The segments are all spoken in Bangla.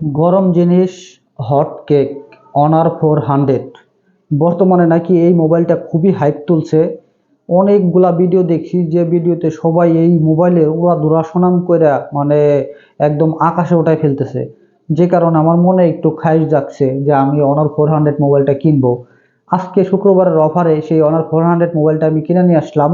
গরম জিনিস hot cake Honor four hundred বর্তমানে নাকি এই মোবাইলটা খুবই হাইপ তুলছে। অনেকগুলা ভিডিও দেখি যে ভিডিওতে সবাই এই মোবাইলের উড়াধুরা সুনাম করে মানে একদম আকাশে উঠায় ফেলতেছে। যে কারণে আমার মনে একটু খাইশ যাচ্ছে যে আমি অনার ফোর হান্ড্রেড মোবাইলটা কিনবো। আজকে শুক্রবারের অফারে সেই অনার ফোর হান্ড্রেড মোবাইলটা আমি কিনে নিয়ে আসলাম।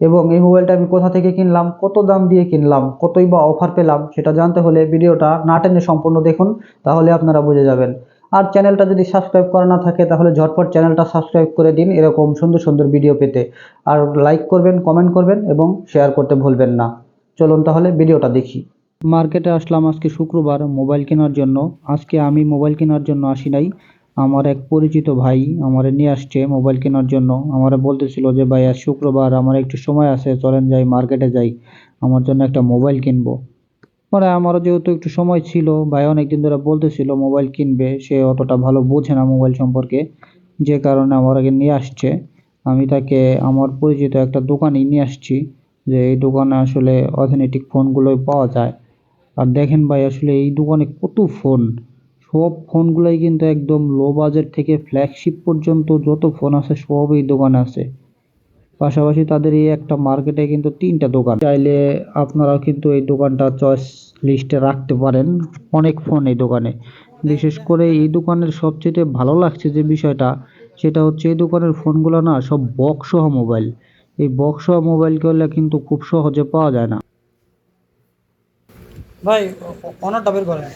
এবং এই মোবাইলটা আমি কোথা থেকে কিনলাম, কত দাম দিয়ে কিনলাম, কতই বা অফার পেলাম, সেটা জানতে হলে ভিডিওটা না টেনে সম্পূর্ণ দেখুন, তাহলে আপনারা বুঝে যাবেন। আর চ্যানেলটা যদি সাবস্ক্রাইব করা না থাকে, তাহলে ঝটপট চ্যানেলটা সাবস্ক্রাইব করে দিন এরকম সুন্দর সুন্দর ভিডিও পেতে। আর লাইক করবেন কমেন্ট করবেন এবং শেয়ার করতে ভুলবেন না। চলুন তাহলে ভিডিওটা দেখি। মার্কেটে আসলাম আজকে শুক্রবার মোবাইল কেনার জন্য। আজকে আমি মোবাইল কেনার জন্য আসি নাই। আমার এক পরিচিত ভাই আমারে নিয়ে আসছে মোবাইল কেনার জন্য। আমারে বলতেছিল যে, ভাই, আজ শুক্রবার আমার একটু সময় আছে, চলেন যাই মার্কেটে যাই। আমার জন্য একটা মোবাইল কিনবো। পরে আমারও যেহেতু একটু সময় ছিল, ভাই অনেকদিন ধরে বলতেছিল মোবাইল কিনবে, সে অতটা ভালো বোঝে না মোবাইল সম্পর্কে, যে কারণে আমার আগে নিয়ে আসছে। আমি তাকে, আমার পরিচিত একটা দোকানেই নিয়ে আসছি, যে এই দোকানে আসলে অথেন্টিক ফোনগুলোই পাওয়া যায়। আর দেখেন ভাই, আসলে এই দোকানে কত ফোন সব ফোনগুলোই কিন্তু একদম লো বাজেট থেকে ফ্ল্যাগশিপ পর্যন্ত যত ফোন আছে সব এই দোকানে আছে। পাশাপাশি তাদের এই একটা মার্কেটে কিন্তু তিনটা দোকান। চাইলে আপনারাও কিন্তু এই দোকানটা চয়েস লিস্টে রাখতে পারেন অনেক ফোন এই দোকানে। বিশেষ করে এই দোকানের সবচেয়ে ভালো লাগছে যে বিষয়টা, সেটা হচ্ছে এই দোকানের ফোনগুলো না সব বক্স সহ মোবাইল এই বক্স সহ মোবাইলগুলো কিন্তু খুব সহজে পাওয়া যায় না। ভাই অনারটা বের করেন।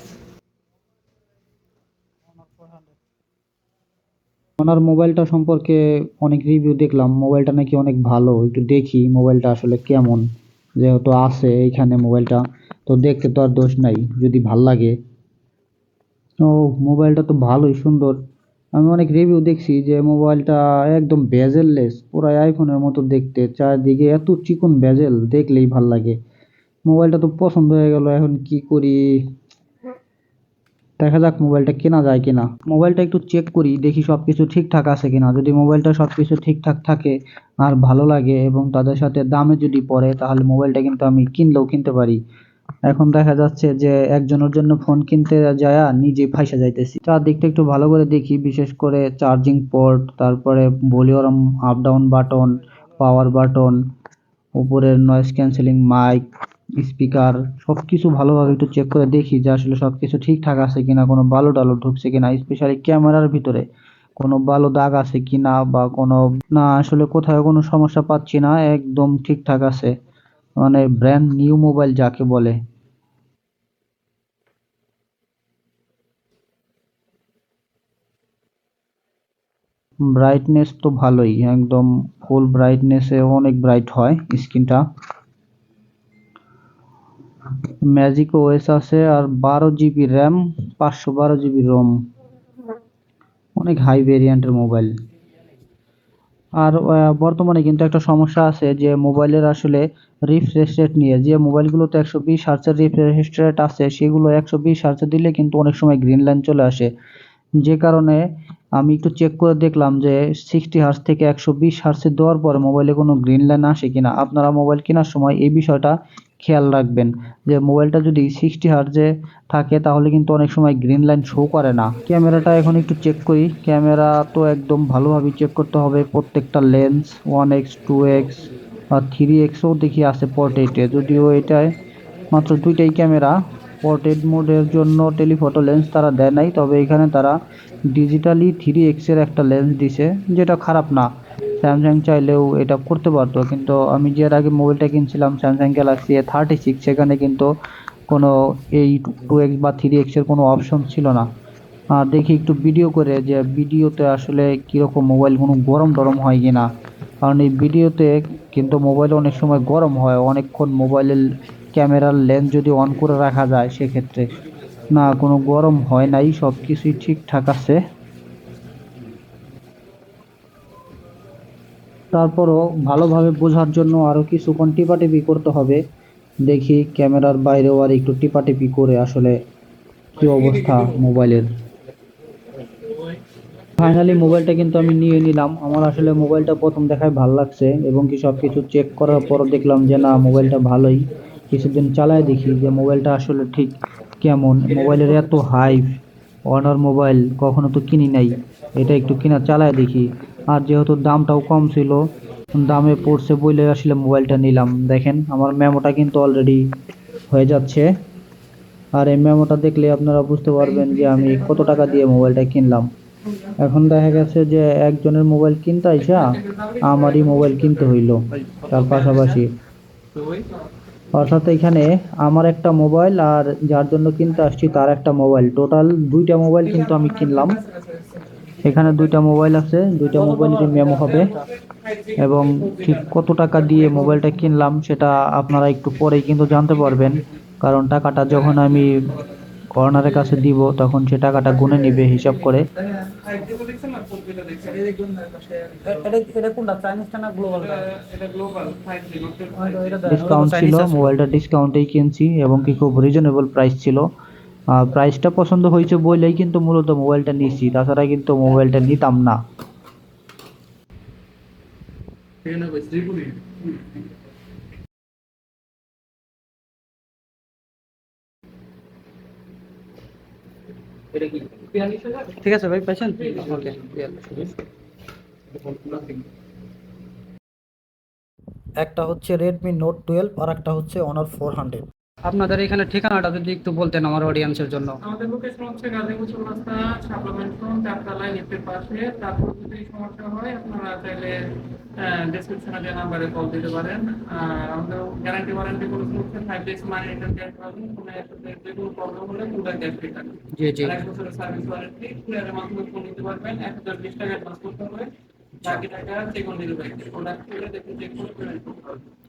ওনার মোবাইলটা সম্পর্কে অনেক রিভিউ দেখলাম। মোবাইলটা নাকি অনেক ভালো, একটু দেখি মোবাইলটা আসলে কেমন। যেহেতু আছে এইখানে মোবাইলটা, তো দেখতে তো আর দোষ নাই, যদি ভালো লাগে। ও, মোবাইলটা তো ভালোই সুন্দর। আমি অনেক রিভিউ দেখছি যে মোবাইলটা একদম বেজেললেস পুরো আইফোনের মতো দেখতে। চারদিকে এত চিকন বেজেল দেখলেই ভালো লাগে। মোবাইলটা তো পছন্দ হয়ে গেল, এখন কি করি? দেখা যাক মোবাইলটা কেনা যায় কিনা। মোবাইলটা একটু চেক করি, দেখি সব কিছু ঠিকঠাক আছে কিনা। যদি মোবাইলটা সব কিছু ঠিকঠাক থাকে আর ভালো লাগে এবং তাদের সাথে দামে যদি পড়ে, তাহলে মোবাইলটা কিন্তু আমি কিনলেও কিনতে পারি। এখন দেখা যাচ্ছে যে একজনের জন্য ফোন কিনতে যায়া নিজে ফাইসা যাইতেছি। চারদিকটা একটু ভালো করে দেখি, বিশেষ করে চার্জিং পোর্ট তারপরে volume up down button power button উপরের নয়েজ ক্যান্সেলিং মাইক স্পিকার সব কিছু ভালোভাবে একটু চেক করে দেখি যে আসলে সব কিছু ঠিকঠাক আছে কিনা, কোনো বালু টালু ঢুকছে কিনা স্পেশালি ক্যামেরার ভিতরে কোনো বালো দাগ আছে কিনা বা কোনো, না, আসলে কোথাও কোনো সমস্যা পাচ্ছি না, একদম ঠিকঠাক আছে। মানে ব্র্যান্ড নিউ মোবাইল যাকে বলে। ব্রাইটনেস তো ভালোই, একদম ফুল ব্রাইটনেসে অনেক ব্রাইট হয় স্ক্রিনটা ম্যাজিক ওএস আছে আর বারো জিবি র্যাম পাঁচশো বারো জিবি রোম অনেক হাই ভেরিয়েন্টের মোবাইল আর বর্তমানে কিন্তু একটা সমস্যা আছে যে মোবাইলের আসলে রিফ্রেশ রেট নিয়ে, যে মোবাইলগুলোতে একশো বিশ হার্টসের রিফ্রেশ রেট আছে, সেগুলো একশো বিশ হার্টসে দিলে কিন্তু অনেক সময় গ্রিন লাইন চলে আসে। যে কারণে আমি একটু চেক করে দেখলাম যে সিক্সটি হার্স থেকে একশো বিশ হার্টসে দেওয়ার পরে মোবাইলে কোনো গ্রিন লাইন আসে কিনা। আপনারা মোবাইল কেনার সময় এই বিষয়টা খেয়াল রাখবেন যে মোবাইলটা যদি সিক্সটি হার্টজে থাকে তাহলে কিন্তু অনেক সময় গ্রিন লাইন শো করে না। ক্যামেরাটা এখন একটু চেক করি। ক্যামেরা তো একদম ভালোভাবে চেক করতে হবে। প্রত্যেকটা lens one x two x আর থ্রি এক্সও দেখি আছে পোর্ট্রেটে যদিও এটায় মাত্র দুইটাই ক্যামেরা। পোর্ট্রেট মোডের জন্য টেলিফটো লেন্স তারা দেয় নাই। তবে এখানে তারা ডিজিটালি থ্রি এক্সের একটা লেন্স দিছে, যেটা খারাপ না। স্যামসাং চাইলেও এটা করতে পারতো। কিন্তু আমি যে আগে মোবাইলটা কিনছিলাম Samsung Galaxy A thirty six সেখানে কিন্তু কোনো এই টু এক্স বা থ্রি এক্সের কোনো অপশন ছিল না। আর দেখি একটু ভিডিও করে যে ভিডিওতে আসলে কীরকম মোবাইল কোনো গরম টরম হয় কি না কারণ এই ভিডিওতে কিন্তু মোবাইল অনেক সময় গরম হয়, অনেকক্ষণ মোবাইলের ক্যামেরার লেন্স যদি অন করে রাখা যায় সেক্ষেত্রে। না, কোনো গরম হয় নাই সব কিছুই ঠিকঠাক আছে। তারপরও ভালোভাবে বোঝার জন্য আরও কিছুক্ষণ টিপাটিপি করতে হবে। দেখি ক্যামেরার বাইরেও আর একটু টিপাটিপি করে আসলে কি অবস্থা মোবাইলের। ফাইনালি মোবাইলটা কিন্তু আমি নিয়ে নিলাম। আমার আসলে মোবাইলটা প্রথম দেখায় ভালো লাগছে এবং কি সব কিছু চেক করার পর দেখলাম যে না, মোবাইলটা ভালোই। কিছুদিন চালায় দেখি যে মোবাইলটা আসলে ঠিক কেমন। মোবাইলের এত হাইপ অনার মোবাইল কখনো তো কিনি নাই। এটা একটু কিনা চালায় দেখি। আর যেহেতু দামটাও কম ছিল, দামে পড়ছে বলে আসলে মোবাইলটা নিলাম। দেখেন, আমার মেমোটা কিন্তু অলরেডি হয়ে যাচ্ছে। আর এই মেমোটা দেখলে আপনারা বুঝতে পারবেন যে আমি কত টাকা দিয়ে মোবাইলটা কিনলাম। এখন দেখা গেছে যে একজনের মোবাইল কিনতে আইসা, আমারই মোবাইল কিনতে হইল, তার পাশাপাশি। অর্থাৎ এখানে আমার একটা মোবাইল আর যার জন্য কিনতে আসছি তার একটা মোবাইল। টোটাল দুইটা মোবাইল কিন্তু আমি কিনলাম। এখানে দুইটা মোবাইল আছে দুইটা মোবাইলেরই মেমো হবে এবং ঠিক কত টাকা দিয়ে মোবাইলটা কিনলাম সেটা আপনারা একটু পরেই কিন্তু জানতে পারবেন। কারণ টাকাটা যখন আমি কর্নারের কাছে দিব তখন সে টাকাটা গুনে নিবে হিসাব করে। ডিসকাউন্ট ছিল মোবাইলটা ডিসকাউন্টেই কিনছি এবং কি খুব রিজনেবল প্রাইস ছিল। প্রাইসটা পছন্দ হয়েছে বলেই কিন্তু মূলত মোবাইলটা নিয়েছি। তাছাড়া কিন্তু মোবাইলটা নিতাম না। ঠিক আছে ভাই, পাইছেন? ওকে, একটা হচ্ছে রেডমি নোট টুয়েলভ আর একটা হচ্ছে অনার ফোর হান্ড্রেড আপনাদের এখানে ঠিকানাটা যদি একটু বলতেন আমার অডিয়েন্সের জন্য। আমাদের লোকেশন হচ্ছে গাজীপুর চৌরাস্তা সাপ্লামেন্ট রুম চারতলা লিফটের পাশে। তারপর যদি সমস্যা হয় আপনারা চাইলে ডেসক্রিপশনে যে নাম্বারে কল দিতে পারেন। আর আমাদের গ্যারান্টি ওয়ারেন্টি পলিসি হচ্ছে five days money return cash পাবেন কোনো একসাথে যে কোনো প্রবলেম হলে পুরো ক্যাশ রিটার্ন জি জি। এক বছরের সার্ভিস ওয়ারেন্টি কুরিয়ারের মাধ্যমে ফোন নিতে পারবেন। এক হাজার বিশ টাকা অ্যাডভান্স করতে হবে।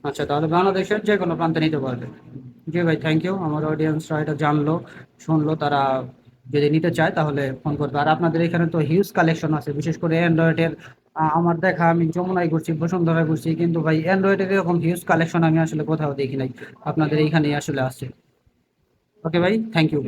আচ্ছা তাহলে বাংলাদেশের যে কোনো প্রান্তে নিতে পারবে জি ভাই থ্যাংক ইউ আমার অডিয়েন্সরা এটা জানলো, শুনলো, তারা যদি নিতে চায় তাহলে ফোন করবে। আর আপনাদের এখানে তো হিউজ কালেকশন আছে, বিশেষ করে অ্যান্ড্রয়েডের আমার দেখা, আমি যমুনায় ঘুরছি, বসুন্ধরায় ঘুরছি, কিন্তু ভাই অ্যান্ড্রয়েডের এরকম হিউজ কালেকশন আমি আসলে কোথাও দেখি নাই। আপনাদের এইখানেই আসলে আছে। ওকে ভাই থ্যাংক ইউ